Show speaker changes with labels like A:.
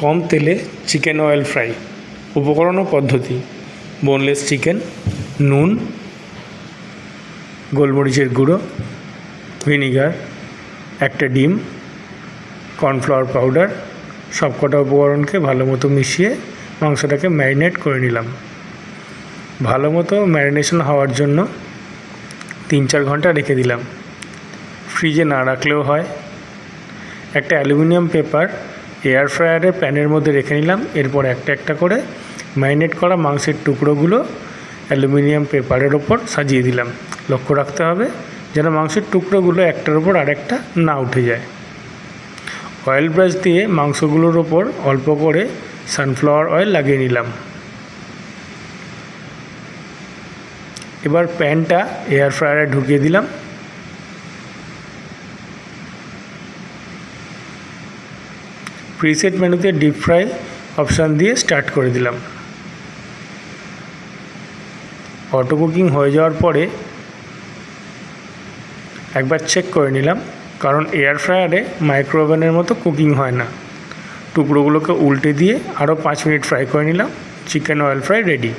A: কম তেলে chicken oil fry উপকরণ ও পদ্ধতি। বোনলেস চিকেন নুন, গোলমরিচের গুঁড়ো ভিনিগার একটা ডিম কর্নফ্লাওয়ার পাউডার সবকটা উপকরণকে ভালো মতো মিশিয়ে মাংসটাকে ম্যারিনেট করে নিলাম। ভালো মতো ম্যারিনেশন হওয়ার জন্য তিন চার ঘণ্টা রেখে দিলাম। ফ্রিজে না রাখলেও হয়। একটা অ্যালুমিনিয়াম পেপার এয়ার ফ্রায়ারে প্যানের মধ্যে রেখে নিলাম। এরপর একটা একটা করে ম্যারিনেট করা মাংসের টুকরোগুলো অ্যালুমিনিয়াম পেপারের ওপর সাজিয়ে দিলাম। লক্ষ্য রাখতে হবে যেন মাংসের টুকরোগুলো একটার ওপর আরেকটা না উঠে যায়। অয়েল ব্রাশ দিয়ে মাংসগুলোর ওপর অল্প করে সানফ্লাওয়ার অয়েল লাগিয়ে নিলাম। এবার প্যানটা এয়ার ফ্রায়ারে ঢুকিয়ে দিলাম। প্রিসেট মেনুতে ডিপ ফ্রাই অপশান দিয়ে স্টার্ট করে দিলাম। অটো কুকিং হয়ে যাওয়ার পরে একবার চেক করে নিলাম, কারণ এয়ার ফ্রায়ারে মাইক্রো ওভেনের মতো কুকিং হয় না। টুকরোগুলোকে উল্টে দিয়ে আরও পাঁচ মিনিট ফ্রাই করে নিলাম চিকেন অয়েল ফ্রাই রেডি